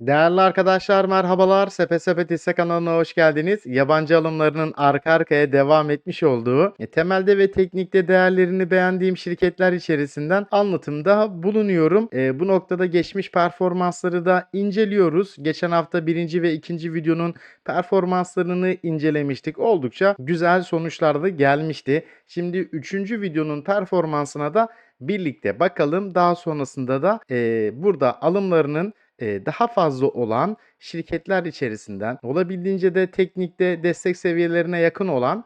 Değerli arkadaşlar merhabalar. Sepet Sepet hisse kanalına hoş geldiniz. Yabancı alımlarının arka arkaya devam etmiş olduğu, e, temelde ve teknikte değerlerini beğendiğim şirketler içerisinden anlatımda bulunuyorum. E, bu noktada geçmiş performansları da inceliyoruz. Geçen hafta birinci ve ikinci videonun performanslarını incelemiştik. Oldukça güzel sonuçlar da gelmişti. Şimdi üçüncü videonun performansına da birlikte bakalım. Daha sonrasında da e, burada alımlarının daha fazla olan şirketler içerisinden olabildiğince de teknikte destek seviyelerine yakın olan,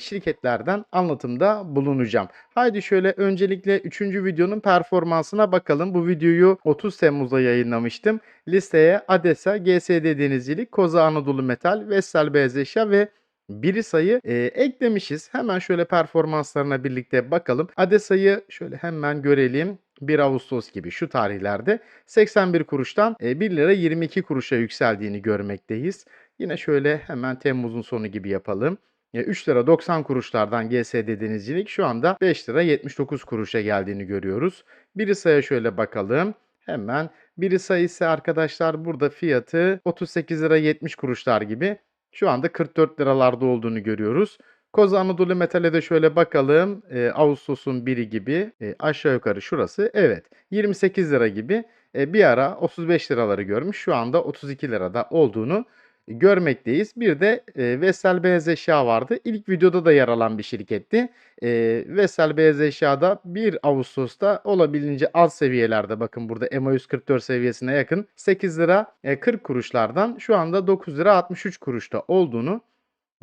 şirketlerden anlatımda bulunacağım. Haydi şöyle öncelikle üçüncü videonun performansına bakalım. Bu videoyu 30 Temmuz'da yayınlamıştım. Listeye ADESA, GSD Denizcilik, Koza Anadolu Metal, Vestel Beyaz Eşya ve Birisa'yı, eee, eklemişiz. Hemen şöyle performanslarına birlikte bakalım. ADESA'yı şöyle hemen görelim. 1 Ağustos gibi şu tarihlerde 81 kuruştan eee, 1 lira 22 kuruşa yükseldiğini görmekteyiz. Yine şöyle hemen Temmuz'un sonu gibi yapalım. Eee, 3 lira 90 kuruşlardan GSD Denizcilik şu anda 5 lira 79 kuruşa geldiğini görüyoruz. Birisa'ya şöyle bakalım. Hemen Birisa ise arkadaşlar burada fiyatı 38 lira 70 kuruşlar gibi. Şu anda 44 liralarda olduğunu görüyoruz. Koza Anadolu Metal'e de şöyle bakalım. Eee, Ağustos'un 1'i gibi, eee, aşağı yukarı şurası. Evet, 28 lira gibi. Eee, bir ara 35 liraları görmüş. Şu anda 32 lirada olduğunu görmekteyiz. Bir de, eee, Vestel Beyaz Eşya vardı. İlk videoda da yer alan bir şirketti. Eee, Vestel Beyaz Eşya'da 1 Ağustos'ta olabildiğince alt seviyelerde bakın burada EMA 144 seviyesine yakın 8 lira, eee, 40 kuruşlardan şu anda 9 lira 63 kuruşta olduğunu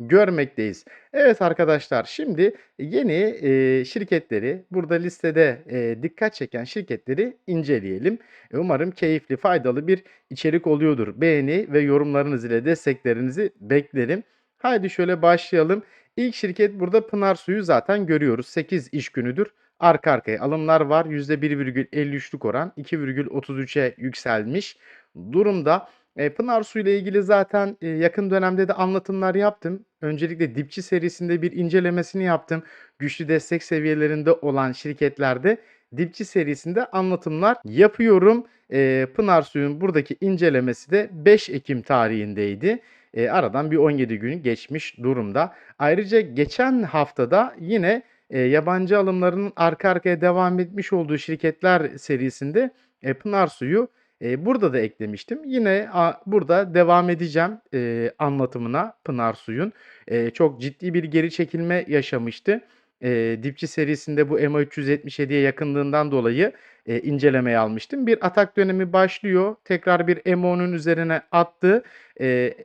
görmekteyiz. Evet arkadaşlar şimdi yeni, eee, şirketleri burada listede, eee, dikkat çeken şirketleri inceleyelim. E, umarım keyifli, faydalı bir içerik oluyordur. Beğeni ve yorumlarınız ile desteklerinizi beklerim. Haydi şöyle başlayalım. İlk şirket burada Pınar Suyu zaten görüyoruz. 8 iş günüdür arka arkaya alımlar var. %1,53'lük oran 2,33'e yükselmiş durumda. Eee, Pınar Su ile ilgili zaten, eee, yakın dönemde de anlatımlar yaptım. Öncelikle Dipçi serisinde bir incelemesini yaptım. Güçlü destek seviyelerinde olan şirketlerde Dipçi serisinde anlatımlar yapıyorum. Eee, Pınar Su'nun buradaki incelemesi de 5 Ekim tarihindeydi. Eee, aradan bir 17 gün geçmiş durumda. Ayrıca geçen haftada yine, eee, yabancı alımlarının arka arkaya devam etmiş olduğu şirketler serisinde, eee, Pınar Su'yu Burada da eklemiştim. Yine burada devam edeceğim, anlatımına Pınar Suyun. Çok ciddi bir geri çekilme yaşamıştı. Dipçi serisinde bu EMA 377'ye yakınlığından dolayı, eee, incelemeye almıştım. Bir atak dönemi başlıyor. Tekrar bir EMA 10'un üzerine attı.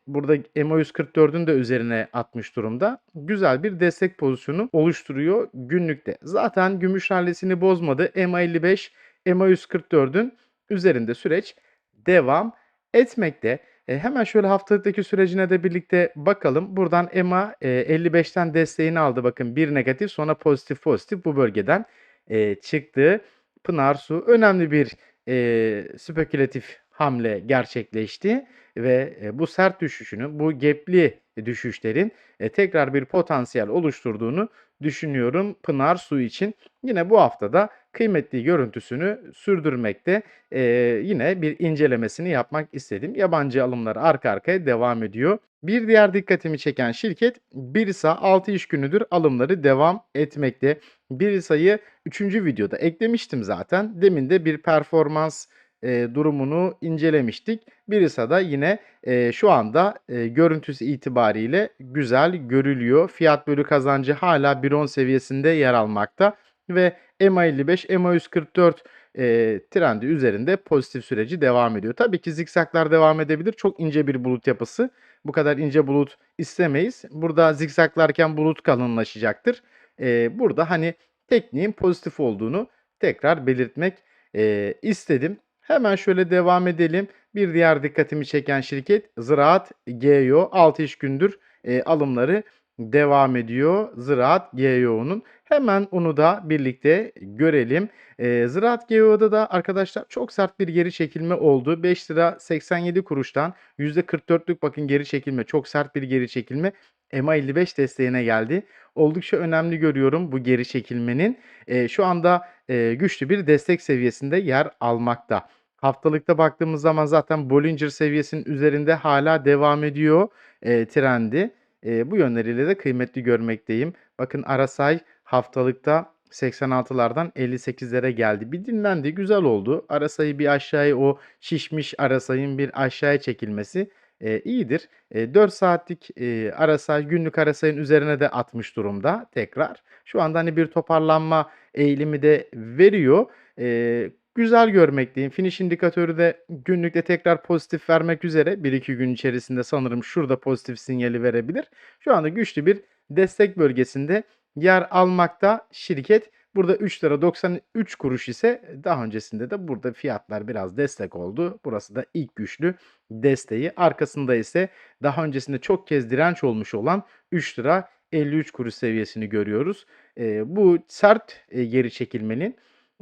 Burada EMA 144'ün de üzerine atmış durumda. Güzel bir destek pozisyonu oluşturuyor günlükte. Zaten gümüş rallisini bozmadı. EMA 55, EMA 144'ün üzerinde süreç devam etmekte. Eee, hemen şöyle haftalıktaki sürecine de birlikte bakalım. Buradan EMA, eee, 55'ten desteğini aldı. Bakın bir negatif sonra pozitif pozitif bu bölgeden, eee, çıktı. Pınar Su önemli bir, eee, spekülatif hamle gerçekleşti ve, eee, bu sert düşüşünün, bu gap'li düşüşlerin, eee, tekrar bir potansiyel oluşturduğunu düşünüyorum Pınar Su için. Yine bu hafta da kıymetli görüntüsünü sürdürmekte. Eee, yine bir incelemesini yapmak istedim. Yabancı alımlar arka arkaya devam ediyor. Bir diğer dikkatimi çeken şirket Birisa 6 iş günüdür alımları devam etmekte. Birisa'yı 3. videoda eklemiştim zaten. Demin de bir performans, eee, durumunu incelemiştik. Birisa da yine, eee, şu anda, eee, görüntüsü itibariyle güzel görülüyor. Fiyat bölü kazancı hâlâ 1.10 seviyesinde yer almakta ve EMA 55, EMA 144, eee, trendi üzerinde pozitif süreci devam ediyor. Tabii ki zikzaklar devam edebilir. Çok ince bir bulut yapısı. Bu kadar ince bulut istemeyiz. Burada zikzaklarken bulut kalınlaşacaktır. Eee, burada, hani, tekniğin pozitif olduğunu tekrar belirtmek, eee, istedim. Hemen şöyle devam edelim. Bir diğer dikkatimi çeken şirket Ziraat GEO 6 iş gündür, eee, alımları devam ediyor Ziraat GEO'nun. Hemen onu da birlikte görelim. Eee, Ziraat GEO'da da arkadaşlar çok sert bir geri çekilme oldu. 5 lira 87 kuruştan %44'lük bakın geri çekilme, çok sert bir geri çekilme. EMA 55 desteğine geldi. Oldukça önemli görüyorum bu geri çekilmenin. Eee, şu anda, eee, güçlü bir destek seviyesinde yer almakta. Haftalıkta baktığımız zaman zaten Bollinger seviyesinin üzerinde hala devam ediyor, eee, trendi. Eee, bu yönleriyle de kıymetli görmekteyim. Bakın RSI haftalıkta 86'lardan 58'lere geldi. Bir dinlendi, güzel oldu. RSI'yi bir aşağıya o şişmiş RSI'nin bir aşağıya çekilmesi, eee, iyidir. Eee, 4 saatlik, eee, RSI günlük RSI'nin üzerine de atmış durumda tekrar. Şu anda, hani, bir toparlanma eğilimi de veriyor. Eee, güzel görmekteyim. Finish indikatörü de günlükte tekrar pozitif vermek üzere 1-2 gün içerisinde sanırım şurada pozitif sinyali verebilir. Şu anda güçlü bir destek bölgesinde yer almakta şirket. Burada €3.93 ise daha öncesinde de burada fiyatlar biraz destek oldu. Burası da ilk güçlü desteği. Arkasında ise daha öncesinde çok kez direnç olmuş olan €3.53 seviyesini görüyoruz. Eee, bu sert, eee, geri çekilmenin,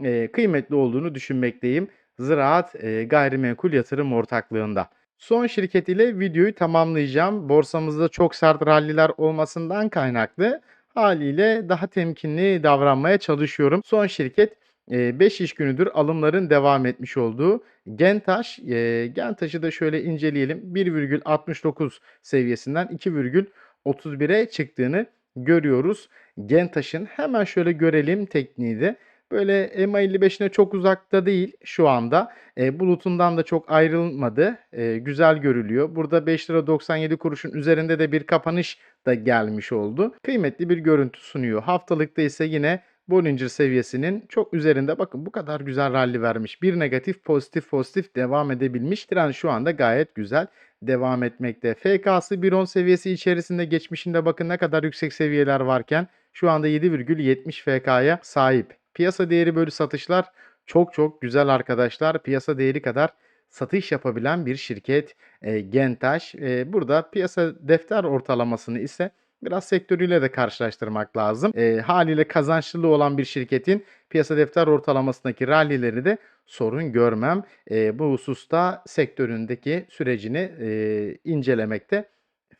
eee, kıymetli olduğunu düşünmekteyim Ziraat, eee, Gayrimenkul Yatırım Ortaklığı'nda. Son şirket ile videoyu tamamlayacağım. Borsamızda çok sert ralliler olmasından kaynaklı hâliyle daha temkinli davranmaya çalışıyorum. Son şirket, eee, 5 iş günüdür alımların devam etmiş olduğu Gentaş. Gentaş'ı da şöyle inceleyelim. 1,69 seviyesinden 2,31'e çıktığını görüyoruz Gentaş'ın. Hemen şöyle görelim tekniği de. Böyle EMA 55'ine çok uzakta değil şu anda. Eee, bulutundan da çok ayrılmadı. Eee, güzel görülüyor. Burada €5.97'ın üzerinde de bir kapanış da gelmiş oldu. Kıymetli bir görüntü sunuyor. Haftalıkta ise yine Bollinger seviyesinin çok üzerinde. Bakın bu kadar güzel ralli vermiş. Bir negatif, pozitif, pozitif devam edebilmiş. Trend şu anda gayet güzel devam etmekte. FK'sı 1.10 seviyesi içerisinde geçmişinde bakın ne kadar yüksek seviyeler varken şu anda 7,70 FK'ya sahip. Piyasa değeri bölü satışlar çok çok güzel arkadaşlar. Piyasa değeri kadar satış yapabilen bir şirket, eee, Gentaş. Eee, burada piyasa defter ortalamasını ise biraz sektörüyle de karşılaştırmak lazım. Eee, hâliyle kazançlı olan bir şirketin piyasa defter ortalamasındaki rallileri de sorun görmem. Eee, bu hususta sektöründeki sürecini, eee, incelemekte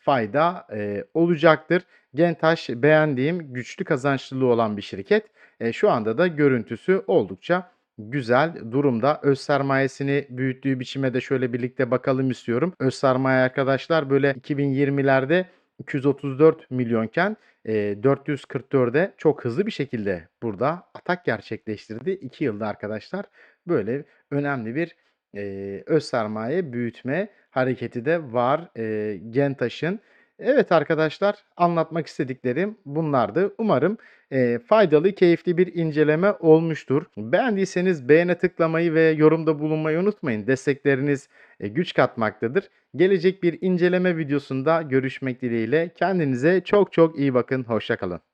fayda, eee, olacaktır. Gentaş beğendiğim, güçlü kazançlılığı olan bir şirket. Eee, şu anda da görüntüsü oldukça güzel durumda. Öz sermayesini büyüttüğü biçime de şöyle birlikte bakalım istiyorum. Öz sermaye arkadaşlar böyle 2020'lerde $234 milyonken, eee, $444'e çok hızlı bir şekilde burada atak gerçekleştirdi. 2 yılda arkadaşlar böyle önemli bir, eee, öz sermaye büyütme hareketi de var, eee, Gentaş'ın. Evet arkadaşlar, anlatmak istediklerim bunlardı. Umarım, eee, faydalı, keyifli bir inceleme olmuştur. Beğendiyseniz beğene tıklamayı ve yorumda bulunmayı unutmayın. Destekleriniz, eee, güç katmaktadır. Gelecek bir inceleme videosunda görüşmek dileğiyle. Kendinize çok çok iyi bakın. Hoşça kalın.